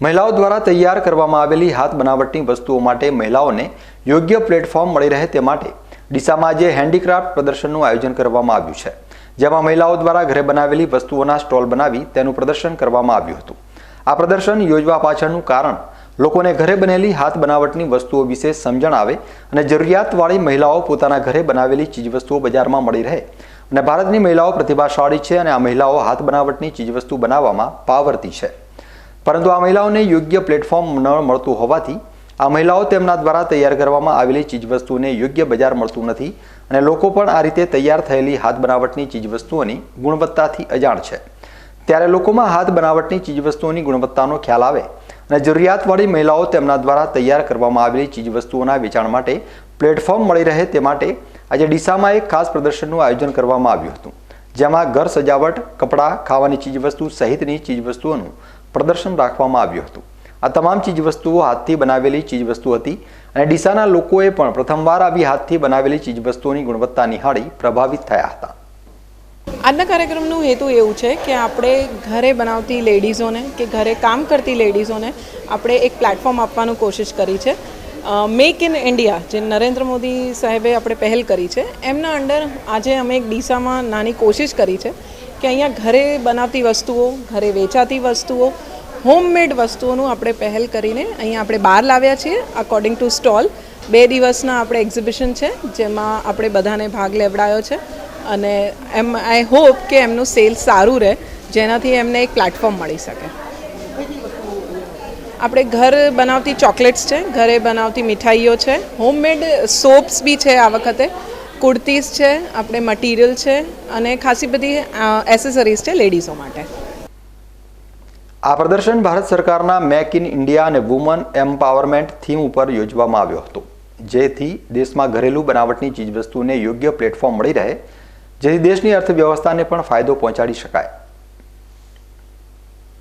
મહિલાઓ દ્વારા તૈયાર કરવામાં આવેલી હાથ બનાવટની વસ્તુઓ માટે મહિલાઓને યોગ્ય પ્લેટફોર્મ મળી રહે તે માટે ડીસામાં આજે હેન્ડીક્રાફ્ટ પ્રદર્શનનું આયોજન કરવામાં આવ્યું છે, જેમાં મહિલાઓ દ્વારા ઘરે બનાવેલી વસ્તુઓના સ્ટોલ બનાવી તેનું પ્રદર્શન કરવામાં આવ્યું હતું. આ પ્રદર્શન યોજવા પાછળનું કારણ, લોકોને ઘરે બનેલી હાથ બનાવટની વસ્તુઓ વિશે સમજણ આવે અને જરૂરિયાતવાળી મહિલાઓ પોતાના ઘરે બનાવેલી ચીજવસ્તુઓ બજારમાં મળી રહે. અને ભારતની મહિલાઓ પ્રતિભાશાળી છે અને આ મહિલાઓ હાથ બનાવટની ચીજવસ્તુ બનાવવામાં પાવરતી છે. પરંતુ આ મહિલાઓને યોગ્ય પ્લેટફોર્મ ન મળતું હોવાથી આ મહિલાઓ તેમના દ્વારા તૈયાર કરવામાં આવેલી ચીજવસ્તુઓને યોગ્ય બજાર મળતું નથી અને લોકો પણ આ રીતે તૈયાર થયેલી હાથ બનાવટની ચીજવસ્તુઓની ગુણવત્તાથી અજાણ છે. ત્યારે લોકોમાં હાથ બનાવટની ચીજવસ્તુઓની ગુણવત્તાનો ખ્યાલ આવે અને જરૂરિયાતવાળી મહિલાઓ તેમના દ્વારા તૈયાર કરવામાં આવેલી ચીજવસ્તુઓના વેચાણ માટે પ્લેટફોર્મ મળી રહે તે માટે આજે ડીસામાં એક ખાસ પ્રદર્શનનું આયોજન કરવામાં આવ્યું હતું, જેમાં ઘર સજાવટ, કપડાં, ખાવાની ચીજવસ્તુ સહિતની ચીજવસ્તુઓનું પ્રદર્શન રાખવામાં આવ્યું હતું. આ તમામ ચીજવસ્તુઓ હાથથી બનાવેલી ચીજવસ્તુ હતી અને ડીસાના લોકોએ પણ પ્રથમવાર આવી હાથથી બનાવેલી ચીજવસ્તુઓની ગુણવત્તા નિહાળી પ્રભાવિત થયા હતા. આજના કાર્યક્રમનું હેતુ એવું છે કે આપણે ઘરે બનાવતી લેડીઝોને કે ઘરે કામ કરતી લેડીઝોને આપણે એક પ્લેટફોર્મ આપવાનું કોશિશ કરી છે. મેક ઇન ઇન્ડિયા જે નરેન્દ્ર મોદી સાહેબે આપણે પહેલ કરી છે. એમના અંડર આજે અમે એક ડીસામાં નાની કોશિશ કરી છે કે અહીંયા ઘરે બનાવતી વસ્તુઓ, ઘરે વેચાતી વસ્તુઓ હોમમેડ વસ્તુઓનું આપણે પહેલ કરીને અહીંયા આપણે બહાર લાવ્યા છીએ અકોર્ડિંગ ટુ સ્ટોલ બે દિવસના આપણે એક્ઝિબિશન છે, જેમાં આપણે બધાને ભાગ લેવડાયો છે. અને એમ આઈ હોપ કે એમનું સેલ સારું રહે, જેનાથી એમને એક પ્લેટફોર્મ મળી શકે. આપણે ઘર બનાવતી ચોકલેટ્સ છે, ઘરે બનાવતી મીઠાઈઓ છે. હોમમેડ સોપ્સ બી છે આ વખતે. કુર્તીઝ છે, આપણે મટીરિયલ છે અને ખાસી બધી એસેસરીઝ છે લેડીઝો માટે. આ પ્રદર્શન ભારત સરકારના મેક ઇન ઇન્ડિયા અને વુમન એમ્પાવરમેન્ટ થીમ ઉપર યોજવામાં આવ્યો હતો. જેથી દેશમાં ઘરેલું બનાવટની ચીજવસ્તુને યોગ્ય પ્લેટફોર્મ મળી રહે, જેથી દેશની અર્થવ્યવસ્થાને પણ ફાયદો પહોંચાડી શકાય.